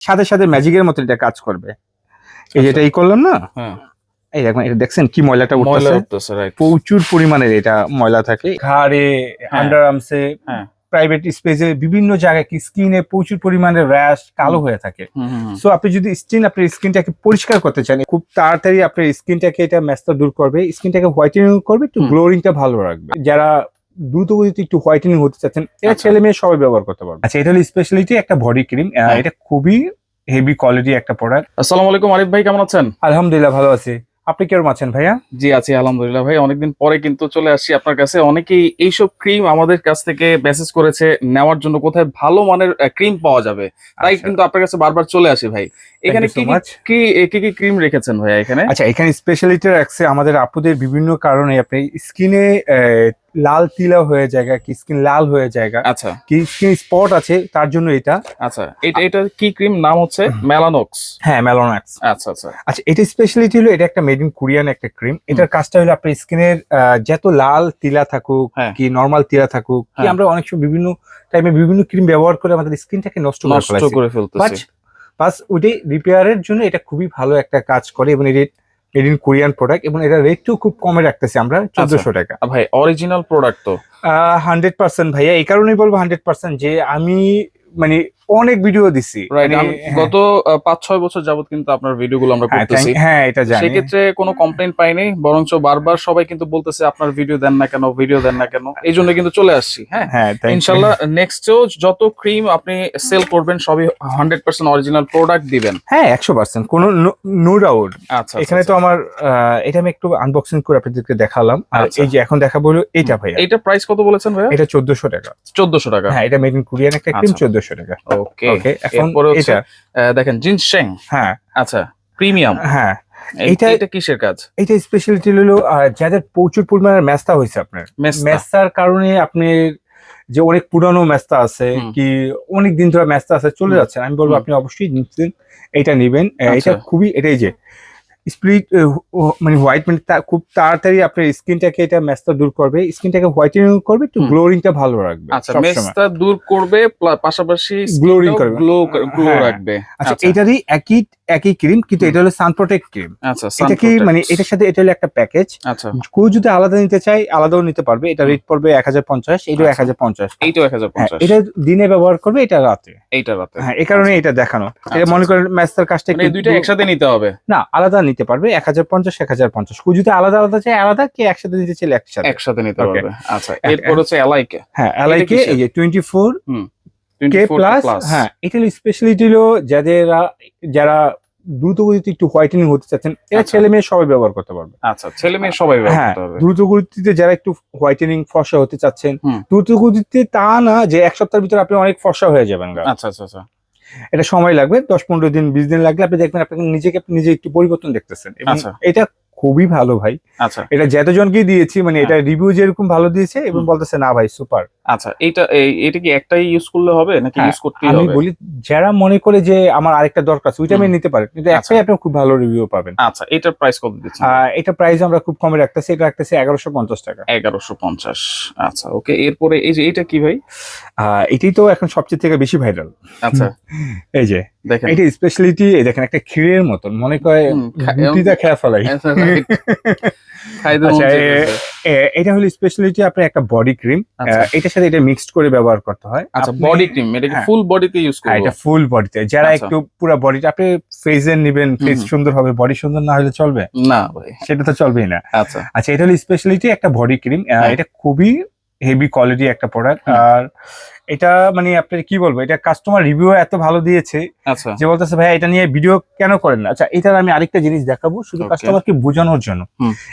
সাথে সাথে ম্যাজিকের মতো এটা কাজ করবে। এই যেটা এই করলাম না? হ্যাঁ। এই দেখুন এটা দেখছেন কি ময়লাটা ময়লা উঠতেছে? প্রচুর পরিমাণের এটা ময়লা থাকে। ঘাড়ে আন্ডার আর্মসে। প্রাইভেট স্পেসে বিভিন্ন জায়গায় কি স্কিনে প্রচুর পরিমাণে র্যাশ কালো হয়ে থাকে। সো আপনি যদি স্কিন আপনার স্কিনটাকে পরিষ্কার করতে চান খুব তাড়াতাড়ি আপনার স্কিনটাকে এটা ম্যাচটা দূর করবে। স্কিনটাকে হোয়াইটেনিং করবে একটু। গ্লোরিংটা ভালো রাখবে। যারা দ্রুত গতিতে একটু হোয়াইটেনিং হতে চাচ্ছেন এটা আচ্ছা। ছেলে মেয়ে সবাই ব্যবহার করতে পারবে। আচ্ছা এটা হলো স্পেশালিটি একটা বডি ক্রিম হ্যাঁ। এটা খুবই হেভি কোয়ালিটি একটা প্রোডাক্ট আসসালামু আলাইকুম আরিফ ভাই কেমন আছেন? আলহামদুলিল্লাহ ভালো আছি। আপনি কেরম আছেন ভাইয়া? জি আছি আলহামদুলিল্লাহ ভাই। অনেকদিন পরে কিন্তু চলে আসছি আপনার কাছে। অনেকেই এইসব ক্রিম আমাদের কাছ থেকে মেসেজ করেছে নেওয়ার জন্য কোথায় ভালো মানের ক্রিম পাওয়া যাবে। তাই আচ্ছা। কিন্তু আপনার কাছে বারবার চলে আসি ভাই। এখানে কি কি- কি কি ক্রিম রেখেছেন ভাই এখানে? আচ্ছা এখানে স্পেশালিটি রাখছে আমাদের আপুদের বিভিন্ন কারণে আপনি স্কিনে লাল তিলা হয়ে জায়গা কি স্কিন লাল হয়ে জায়গা। আচ্ছা। কি স্কিন স্পট আছে তার জন্য এটা। আচ্ছা এটা এটা কি ক্রিম নাম হচ্ছে মেলানক্স হ্যাঁ মেলোনাক্স আচ্ছা আচ্ছা। আচ্ছা এটা স্পেশালিটি হলো এটা একটা মেড ইন কোরিয়ান একটা ক্রিম এটার কাজটা হলো আপনার স্কিনের যত লাল তিলা থাকুক হ্যাঁ। কি নর্মাল তিলা থাকুক কি হ্যাঁ। আমরা অনেক সময় বিভিন্ন টাইমে বিভিন্ন ক্রিম ব্যবহার করে আমাদের স্কিনটাকে নষ্ট করে ফেলতেছি। বাস ওইটাই রিপেয়ারের জন্য এটা খুবই ভালো একটা কাজ করে এবং এটা মেড ইন কোরিয়ান প্রোডাক্ট এবং এটা রেটটিও খুব কমে রাখতেছি আমরা আচ্ছা। চোদ্দশো টাকা ভাই অরিজিনাল প্রোডাক্ট তো হান্ড্রেড পার্সেন্ট ভাইয়া এই কারণেই বলব হান্ড্রেড পার্সেন্ট যে আমি মানে অনেক ভিডিও দিছি। মানে, হ্যাঁ। গত পাঁচ ছয় বছর যাবত কিন্তু আপনার ভিডিওগুলো আমরা হ্যাঁ, করতেছি। হ্যাঁ এটা জানি। সেক্ষেত্রে কোনো কমপ্লেন পাইনি বরঞ্চ বারবার সবাই কিন্তু বলতেছে আপনার ভিডিও দেন না কেন ভিডিও দেন না কেন? এই জন্য কিন্তু চলে আসছি হ্যাঁ? হ্যাঁ ইনশাল্লাহ নেক্সটেও যত ক্রিম আপনি সেল করবেন সবই হান্ড্রেড পার্সেন্ট অরিজিনাল প্রোডাক্ট দিবেন। হ্যাঁ একশো পার্সেন্ট কোনো নো ডাউট আচ্ছা এখানে তো আমার আহ, এটা আমি একটু আনবক্সিং করে আপনাদেরকে দেখালাম। আর আচ্ছা। এই যে এখন দেখাবো হলো এইটা ভাইয়া। এটা প্রাইস কত বলেছেন ভাইয়া? এটা চোদ্দশো টাকা। চোদ্দশো টাকা। হ্যাঁ এটা মেড ইন কোরিয়ান একটা ক্রিম আচ্ছা। চোদ্দশো টাকা। ওকে এখন এটা দেখেন জিনসেং হ্যাঁ। আচ্ছা প্রিমিয়াম। হ্যাঁ এইটা- এটা কিসের কাজ? এটা স্পেশালিটি হলো যাদের প্রচুর পরিমাণে মেস্তা হয়েছে আপনার। মেস্তার কারণে আপনি যে অনেক পুরানো মেস্তা আছে কি অনেক দিন ধরে মেস্তা আছে চলে। যাচ্ছে। আমি বলব আপনি অবশ্যই নিচ্ছেন এটা নেবেন। আচ্ছা। এটা খুবই এটাই যে স্প্লিট মানে হোয়াইট মানে খুব তাড়াতাড়ি আপনার স্কিনটাকে এটা ম্যাস্তা দূর করবে। স্কিনটাকে হোয়াইটেনিং করবে একটু গ্লোরিংটা ভালো রাখবে আচ্ছা। মেস্তা দূর করবে পাশাপাশি Glowing করবে। গ্লো গ্লো হ্যাঁ। রাখবে। আচ্ছা আচ্ছা। এটারই একই একই ক্রিম কিন্তু এটা হলো সানপ্রোটেক্ট ক্রিম আচ্ছা এটা কি মানে এটার সাথে এটা হলো একটা প্যাকেজ আচ্ছা। কেউ যদি আলাদা নিতে চাই আলাদাও নিতে পারবে। এটা রেট পড়বে এক হাজার পঞ্চাশ এটাও এক আচ্ছা। হাজার পঞ্চাশ এইটাও এক হাজার হ্যাঁ এটা দিনে ব্যবহার করবে এটা রাতে। এইটা রাতে। হ্যাঁ এই কারণে এটা দেখানো। এটা আচ্ছা, মনে আচ্ছা। করেন ম্যাস্টার কাজটা মানে দুইটা একসাথে নিতে হবে? না আলাদা নিতে পারবে এক হাজার পঞ্চাশ এক হাজার পঞ্চাশ। যদি আলাদা আলাদা চায় আলাদা কে একসাথে নিতে চাইলে একসাথে। একসাথে নিতে পারবে। আচ্ছা এরপর হচ্ছে এলাইকে হ্যাঁ এলআই কে এই যে টোয়েন্টি ফোর কে প্লাস হ্যাঁ এটা স্পেশালিটি হলো যাদের যারা দ্রুত গতিতে একটু হোয়াইটেনিং হতে চাচ্ছেন এটা আচ্ছা। ছেলে মেয়ে সবাই ব্যবহার করতে পারবে। আচ্ছা ছেলে মেয়ে সবাই ব্যবহার হ্যাঁ দ্রুত গতিতে যারা একটু হোয়াইটেনিং ফর্সা হতে চাচ্ছেন দ্রুত গতিতে তা না যে এক সপ্তাহের ভিতরে আপনি অনেক ফর্সা হয়ে যাবেন আচ্ছা আচ্ছা আচ্ছা। এটা সময় লাগবে দশ পনেরো দিন বিশ দিন লাগলে আপনি দেখবেন আপনাকে নিজেকে আপনি নিজে একটু পরিবর্তন দেখতেছেন এবং আচ্ছা। এটা খুবই ভালো ভাই। আচ্ছা। এটা যতজনকেই দিয়েছি মানে হ্যাঁ। এটা রিভিউ যেরকম ভালো দিয়েছে এবং বলতেছে না ভাই সুপার আচ্ছা এটা এটা কি একটাই ইউজ করলে হবে? নাকি হ্যাঁ, ইউজ করতেই আমি হবে? বলি যারা মনে করে যে আমার আরেকটা দরকার আছে ওইটা আমি নিতে পারেন। কিন্তু আচ্ছা। একটাই আপনি খুব ভালো রিভিউ পাবেন। আচ্ছা এটার প্রাইস কত দিচ্ছেন? এটা প্রাইস আমরা খুব কমে রাখতেছি এটা রাখতেছি এগারোশো পঞ্চাশ টাকা। এগারোশো পঞ্চাশ আচ্ছা ওকে এরপরে এই যে এটা কি ভাই? আহ, এটাই তো এখন সবচেয়ে থেকে বেশি ভাইরাল আচ্ছা। এই যে দেখেন। এটা স্পেশালিটি দেখেন একটা ক্ষীরের মতন মনে করে রুটিটা খেয়া ফেলাই। right. খাইতে মন আচ্ছা, এটা হলো স্পেশালিটি আপনার একটা বডি ক্রিম আচ্ছা। এটার সাথে এটা মিক্সড করে ব্যবহার করতে হয়। আচ্ছা বডি ক্রিম এটা কি হ্যাঁ। ফুল বডিতে ইউজ হ্যাঁ, করব। এটা ফুল বডিতে যারা আচ্ছা। একটু পুরো বডিটা আপনি ফেসের নিবেন ফেস সুন্দর হবে বডি সুন্দর না হলে চলবে? না ভাই। সেটা তো চলবেই না। আচ্ছা। আচ্ছা এটা হলো স্পেশালিটি একটা বডি ক্রিম হ্যাঁ। এটা খুবই হেভি কোয়ালিটি একটা প্রোডাক্ট আর এটা মানে আপনার কি বলব এটা কাস্টমার রিভিউ এত ভালো দিয়েছে আচ্ছা। যে বলতেছে ভাই এটা নিয়ে ভিডিও কেন করেন না? আচ্ছা এটার আমি আরেকটা জিনিস দেখাবো শুধু কাস্টমারকে বোঝানোর জন্য।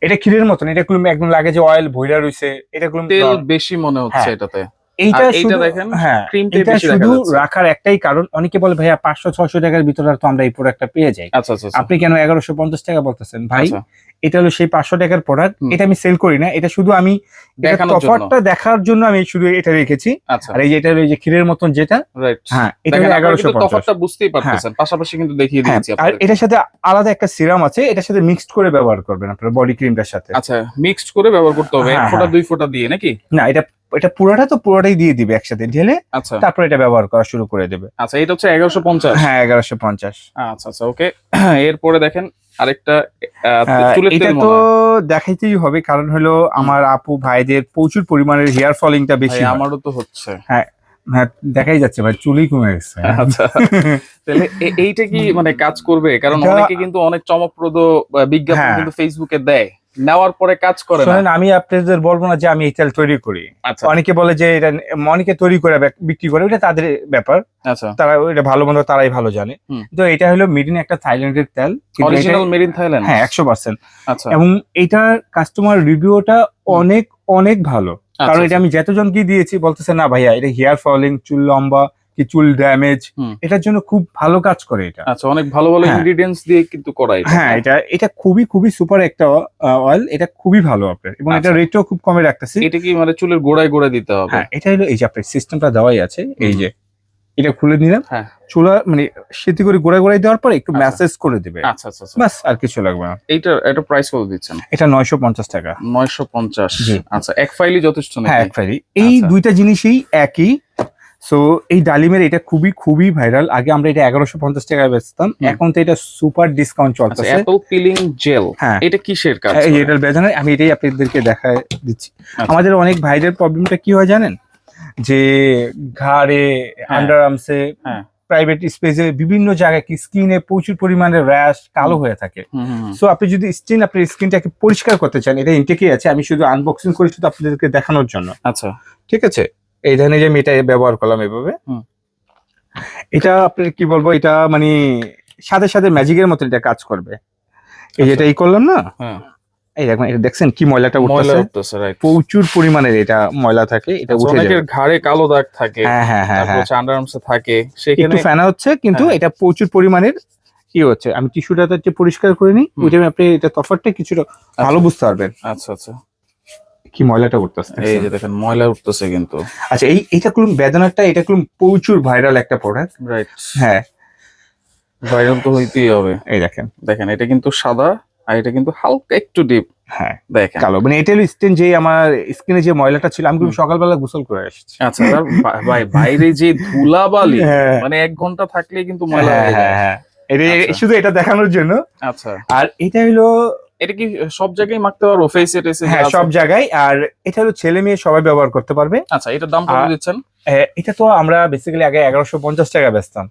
এটা ক্ষীরের মতন এটা একদম লাগে যে অয়েল ভইরা রয়েছে এটা তেল বেশি মনে হচ্ছে হ্যাঁ। এটাতে। এইটা শুধু দেখেন, হ্যাঁ এটা শুধু রাখার একটাই কারণ অনেকে বলে ভাইয়া পাঁচশো ছয়শো টাকার ভিতরে আর তো আমরা এই প্রোডাক্টটা পেয়ে যাই। আচ্ছা আচ্ছা আচ্ছা। আপনি কেন এগারোশো পঞ্চাশ টাকা বলতেছেন? ভাই এটা হলো সেই পাঁচশো টাকার প্রোডাক্ট এটা আমি সেল করি না এটা শুধু আমি এটা তফাৎটা দেখার জন্য আমি শুধু এটা রেখেছি। আর এই যে এটা এই যে ক্ষীরের মতন যেটা হ্যাঁ এটা এগারোশো তফাৎটা বুঝতেই পারতেছেন পাশাপাশি কিন্তু দেখিয়ে হ্যাঁ দিয়েছি আর এটার সাথে আলাদা একটা সিরাম আছে এটার সাথে মিক্সড করে ব্যবহার করবেন আপনার বডি ক্রিমটার সাথে। আচ্ছা মিক্সড করে ব্যবহার করতে হবে এক হ্যাঁ, ফোঁটা হ্যাঁ। দুই ফোঁটা দিয়ে নাকি? না এটা এটা পুরোটা তো পুরোটাই দিয়ে দিবে একসাথে ঢেলে আচ্ছা। তারপর এটা ব্যবহার করা শুরু করে দেবে। আচ্ছা এটা হচ্ছে এগারোশো পঞ্চাশ? হ্যাঁ এগারোশো পঞ্চাশ। আচ্ছা আচ্ছা ওকে। এরপরে দেখেন আরেকটা আহ, এটা তো দেখাইতেই হবে কারণ হলো আমার আপু ভাইদের প্রচুর পরিমাণের হেয়ার ফলিংটা বেশি আমারও তো হচ্ছে। হ্যাঁ দেখাই যাচ্ছে ভাই চুলই কমে গেছে। আচ্ছা। তাহলে এইটা কি মানে কাজ করবে? কারণ অনেকে কিন্তু অনেক চমকপ্রদ বিজ্ঞাপন হ্যাঁ। কিন্তু ফেসবুকে দেয়। নেওয়ার পরে কাজ করে না? আমি আপনাদের বলব না যে আমি এই তেল তৈরি করি। আচ্ছা। অনেকে বলে যে এটা অনেকে তৈরি করে বিক্রি করে ওটা তাদের ব্যাপার। আচ্ছা। তারা এটা ভালো মন্দ তারাই ভালো জানে। তো এটা হলো মিডিন একটা থাইল্যান্ডের তেল। অরিজিনাল মেড ইন থাইল্যান্ড হ্যাঁ একশো পার্সেন্ট আচ্ছা। এবং এটার কাস্টমার রিভিউটা অনেক অনেক ভালো। কারণ আচ্ছা, এটা আমি যতজনকে দিয়েছি বলতেছে না ভাইয়া এটা হেয়ার ফলিং চুল লম্বা কি চুল ড্যামেজ এটার জন্য খুব ভালো কাজ করে এটা। আচ্ছা অনেক ভালো ভালো হ্যাঁ। ইনগ্রেডিয়েন্টস দিয়ে কিন্তু করা এটা। হ্যাঁ এটা এটা খুবই খুবই সুপার একটা অয়েল এটা খুবই ভালো আপনার। এবং এটা আচ্ছা। রেটও খুব কমে রাখতেছি। এটা কি মানে চুলের গোড়ায় গোড়ায় দিতে হবে? হ্যাঁ এটা হলো এই যে আপনার সিস্টেমটা দেওয়াই আছে এই যে এটা খুলে নিলাম। হ্যাঁ। চুলা মানে সেটি করে গোড়ায় গোড়ায় দেওয়ার পরে একটু আচ্ছা। ম্যাসেজ করে দিবে। আচ্ছা আচ্ছা আচ্ছা। বাস আর কিছু লাগবে না। এইটা এটা প্রাইস কত দিচ্ছেন? এটা নয়শো পঞ্চাশ টাকা। নয়শো পঞ্চাশ। জি। আচ্ছা এক ফাইলই যথেষ্ট না হ্যাঁ এক ফাইলি এই আচ্ছা। দুইটা জিনিসই একই। সো এই ডালিমের এটা খুবই খুবই ভাইরাল আগে আমরা এটা এগারোশো পঞ্চাশ টাকায় বেচতাম। এখন তো এটা super discount apple peeling gel হ্যাঁ। এটা কিসের কাজ এটার বেদনা আমি এটাই আপনাদেরকে দেখা দিচ্ছি। আচ্ছা। আমাদের অনেক ভাইদের প্রবলেমটা কি হয় জানেন? যে ঘাড়ে আন্ডার আর্মসে হ্যাঁ। প্রাইভেট স্পেসে বিভিন্ন জায়গায় কি স্কিনে প্রচুর পরিমাণে র্যাশ কালো হয়ে থাকে। সো আপনি যদি স্কিন আপনার স্কিনটাকে পরিষ্কার করতে চান এটা ইনটেকই আছে। আমি শুধু আনবক্সিং করি শুধু আপনাদেরকে দেখানোর জন্য। আচ্ছা। ঠিক আছে? এই ধরনের যে আমি এটা ব্যবহার করলাম এভাবে। এটা আপনার কি বলব এটা মানে সাথে সাথে ম্যাজিকের মতো এটা কাজ করবে। এই যেটা এই করলাম না? হ্যাঁ। এই দেখুন এটা দেখছেন কি ময়লাটা উঠতেছে? প্রচুর পরিমাণের এটা ময়লা থাকে এটা উঠে অনেকের যাবে। ঘাড়ে কালো দাগ থাকে হ্যাঁ হ্যাঁ হ্যাঁ তারপর হ্যাঁ। আন্ডারআর্মসে থাকে সেখানে ফেনা হচ্ছে কিন্তু হ্যাঁ। এটা প্রচুর পরিমাণের কি হচ্ছে। আমি টিস্যুটা তো পরিষ্কার করে নিই। ওইটা আপনি এটা তফাৎটা কিছুটা ভালো বুঝতে পারবেন। আচ্ছা আচ্ছা। কি ময়লাটা উঠতেছে? এই যে দেখেন ময়লা উঠতেছে কিন্তু। আচ্ছা এই এটা করুন বেদনাটা এটা করুন প্রচুর ভাইরাল একটা প্রোডাক্ট রাইট হ্যাঁ। ভাইরাল তো হইতেই হবে। এই দেখেন। দেখেন এটা কিন্তু সাদা আর এটা কিন্তু হালকা একটু ডিপ হ্যাঁ। দেখেন। কালো। মানে এটা হলো স্টেন যে আমার স্কিনে যে ময়লাটা ছিল আমি কিন্তু সকালবেলা গোসল করে আসছি আচ্ছা ভাই বাইরে যে ধুলাবালি হ্যাঁ। মানে এক ঘণ্টা থাকলেই কিন্তু ময়লা হ্যাঁ হয়ে যায়। হ্যাঁ হ্যাঁ। এটা আচ্ছা। শুধু এটা দেখানোর জন্য। আচ্ছা। আর এটা হলো এটা কি সব জায়গায় মাখতে পারব? ফেসে টেসে হ্যাঁ সব জায়গায়। আর এটা হলো ছেলে মেয়ে সবাই ব্যবহার করতে পারবে। আচ্ছা এটার দাম কত দিচ্ছেন? এটা তো আমরা বেসিক্যালি আগে এগারোশো পঞ্চাশ টাকা বেচতাম।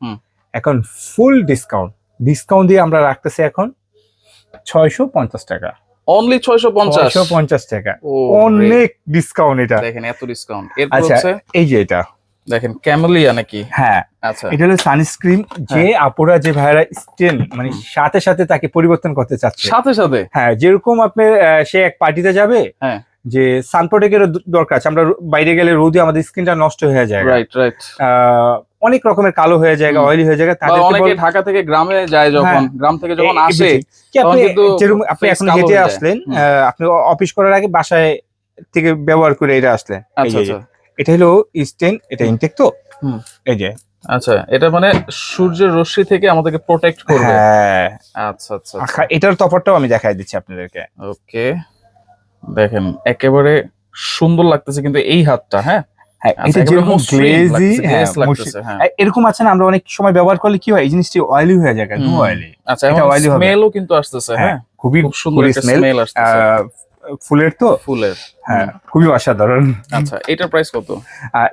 এখন ফুল ডিসকাউন্ট ডিসকাউন্ট দিয়ে আমরা রাখতেছি এখন ছয়শো পঞ্চাশ টাকা। অনলি ছয়শো পঞ্চাশ? পঞ্চাশ টাকা। অনেক ডিসকাউন্ট এটা। দেখেন এত ডিসকাউন্ট আচ্ছা এই যে এটা। দেখেন ক্যামেলিয়া নাকি? হ্যাঁ। আচ্ছা। এটা হলো সানস্ক্রিন যে আপুরা যে ভাইরা স্টেন মানে সাথে সাথে তাকে পরিবর্তন করতে চাচ্ছে। সাথে সাথে? হ্যাঁ যেরকম আপনি সে এক পার্টিতে যাবে হ্যাঁ। যে সানপ্রোটেক্টের দরকার আছে। আমরা বাইরে গেলে রোদে আমাদের স্কিনটা নষ্ট হয়ে যায়। রাইট রাইট অনেক রকমের কালো হয়ে যায় অয়েলি হয়ে যায়। তাদেরকে অনেকে ঢাকা থেকে গ্রামে যায় যখন। গ্রাম থেকে যখন হ্যাঁ। আসে কি আপনি যেরকম আপনি এখন হেঁটে আসলেন আপনি অফিস করার আগে বাসায় থেকে ব্যবহার করে এটা আসলেন। আচ্ছা আচ্ছা। এটা হলো স্টেন এটা ইনটেক তো। এই যে। আচ্ছা এটা মানে সূর্যের রশ্মি থেকে আমাদেরকে প্রোটেক্ট করবে। হ্যাঁ। আচ্ছা আচ্ছা আখা- এটার তফাৎটাও আমি দেখাই দিচ্ছি আপনাদেরকে। ওকে। দেখেন একেবারে সুন্দর লাগতেছে কিন্তু এই হাতটা হ্যাঁ? হ্যাঁ আচ্ছা, হ্যাঁ হ্যাঁ। এরকম আছে না আমরা অনেক সময় ব্যবহার করলে কি হয় এই জিনিসটি অয়েলি হয়ে যায়। অয়েলি আচ্ছা এটা oily হবে। স্মেলও কিন্তু আসতেছে হ্যাঁ খুবই সুন্দর স্মেল আসতেছে। ফুলের তো? ফুলের। হ্যাঁ খুবই অসাধারণ। আচ্ছা এটার প্রাইস কত?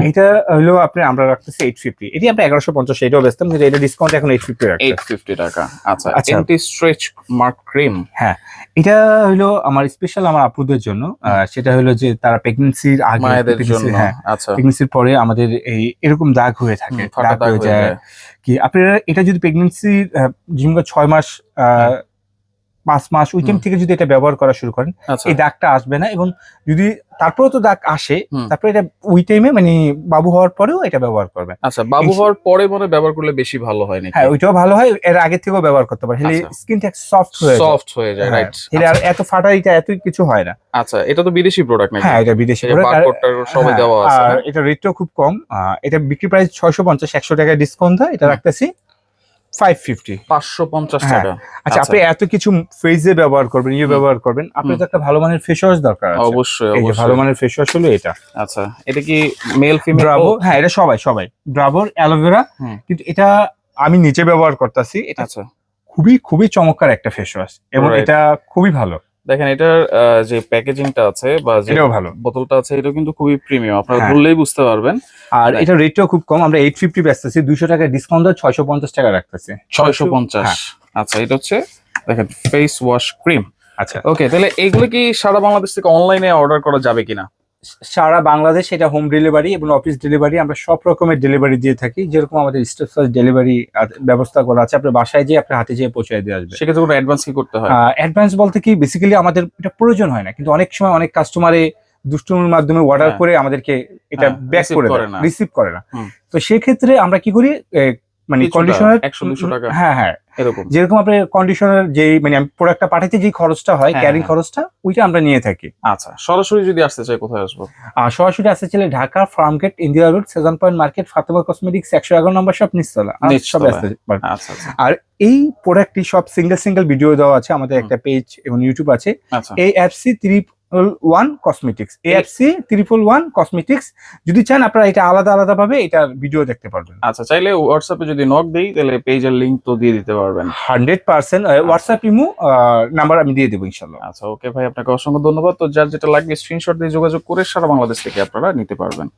এটা হলো আপনি আমরা রাখতেছি এইট ফিফটি এটি আমরা এগারোশো পঞ্চাশ এটাও বেচতাম কিন্তু এটা ডিসকাউন্ট এখন এইট ফিফটি রাখতে এইট ফিফটি টাকা। আচ্ছা আচ্ছা। এন্টি স্ট্রেচ মার্ক ক্রিম হ্যাঁ এটা হলো আমার স্পেশাল আমার আপুদের জন্য। আহ, সেটা হলো যে তারা প্রেগনেন্সির আগে মায়েদের জন্য হ্যাঁ আচ্ছা। প্রেগনেন্সির পরে আমাদের এই এরকম দাগ হয়ে থাকে। দাগ হয়ে যায় কি আপনারা এটা যদি প্রেগনেন্সি জিমকা ছয় মাস আহ, পাঁচ মাস ওই টাইম থেকে যদি এটা ব্যবহার করা শুরু করেন আচ্ছা। এই দাগটা আসবে না এবং যদি তারপরেও তো দাগ আসে তারপরে এটা ওই টাইমে মানে বাবু হওয়ার পরেও এটা ব্যবহার করবে আচ্ছা বাবু হওয়ার পরে মনে ব্যবহার করলে বেশি ভালো হয় নাকি? হ্যাঁ ওইটাও ভালো হয় এর আগে থেকেও ব্যবহার করতে পারে। হেলে আচ্ছা। স্কিনটা সফট হয়ে যায়। সফট হয়ে যায় হ্যাঁ, রাইট হেলে আর এত ফাটা এটা এত কিছু হয় না। আচ্ছা এটা তো বিদেশি প্রোডাক্ট নাকি? হ্যাঁ এটা বিদেশি এই যে আর- বারকোডটা সবাই হ্যাঁ, দেওয়া আছে আর হ্যাঁ? এটা রেটটাও খুব কম। এটা বিক্রি প্রাইস ছয়শো পঞ্চাশ একশো টাকায় ডিসকাউন্ট হয় এটা রাখতেছি। হ্যাঁ, টাকা। আচ্ছা আচ্ছা। আপনি এত কিছু ফেজে ব্যবহার করবেন ইয়ে ব্যবহার করবেন আপনার তো একটা ভালো মানের ফেস ওয়াশ দরকার আছে। অবশ্যই অবশ্যই। ভালো মানের ফেস ওয়াশ হলো এটা। আচ্ছা এটা কি মেল ফিমেল ব্রাভো হ্যাঁ এটা সবাই সবাই। ব্রাভোর অ্যালোভেরা কিন্তু এটা আমি নিচে ব্যবহার করতেছি এটা আচ্ছা। খুবই খুবই চমৎকার একটা ফেস ওয়াশ এবং এটা খুবই ভালো। দেখেন এটার যে প্যাকেজিংটা আছে বা যে ভালো। বোতলটা আছে এটা কিন্তু খুবই প্রিমিয়াম। আপনারা হ্যাঁ। ধরলেই বুঝতে পারবেন। আর এটার এটা রেটটাও খুব কম। আমরা এইট ফিফটি বেচতেছি দুইশো টাকা ডিসকাউন্ট ছয়শো পঞ্চাশ টাকা রাখতেছি। ছয়শো পঞ্চাশ। হ্যাঁ। আচ্ছা এটা হচ্ছে দেখেন ফেস ওয়াশ ক্রিম আচ্ছা। ওকে তাহলে এগুলো কি সারা বাংলাদেশ থেকে অনলাইনে অর্ডার করা যাবে কিনা? সারা বাংলাদেশ এটা হোম ডেলিভারি এবং অফিস ডেলিভারি আমরা সব রকমের ডেলিভারি দিয়ে থাকি যেরকম আমাদের স্টেপ ডেলিভারি ব্যবস্থা করা আছে আপনার বাসায় যেয়ে আপনার হাতে যেয়ে পৌঁছে দেওয়া আসবে সেক্ষেত্রে কোনো অ্যাডভান্স কি করতে হয় অ্যাডভান্স বলতে কি বেসিক্যালি আমাদের এটা প্রয়োজন হয় না কিন্তু অনেক সময় অনেক কাস্টমারে দুষ্টুমির মাধ্যমে অর্ডার হ্যাঁ। করে আমাদেরকে এটা ব্যাক করে দেয়। রিসিভ করে না তো সেক্ষেত্রে আমরা কি করি মানে কন্ডিশনার 100-200 টাকা। হ্যাঁ হ্যাঁ এরকম। যেরকম আপনার কন্ডিশনার যে মানে প্রোডাক্টটা পাঠাইতে যে খরচটা হয় ক্যারিং হ্যাঁ। খরচটা ওইটা আমরা নিয়ে থাকি। আচ্ছা সরাসরি যদি আসতে চাই কোথায় আসব? সরাসরি আসতে চলে Dhaka Farmgate India road Sezan point market Fatema cosmetics একশো এগারো নম্বর সব নিচতলা। সব আসতে। আচ্ছা আচ্ছা। আর এই প্রোডাক্টটি সব সিঙ্গেল সিঙ্গেল ভিডিও দেওয়া আছে আমাদের একটা পেজ এবং ইউটিউব আছে। আচ্ছা। এই AFC triple one cosmetics AFC triple one cosmetics যদি চান আপনারা এটা আলাদা আলাদা ভাবে এটার ভিডিও দেখতে পারবেন। আচ্ছা চাইলে হোয়াটসঅ্যাপে যদি নক দেই তাহলে পেজের লিংক তো দিয়ে দিতে পারবেন। Hundred percent WhatsApp imo number আমি দিয়ে দেবো ইনশাল্লাহ আচ্ছা ওকে ভাই আপনাকে অসংখ্য ধন্যবাদ। তো যার যেটা লাগবে স্ক্রিনশট দিয়ে যোগাযোগ করে সারা বাংলাদেশ থেকে আপনারা নিতে পারবেন।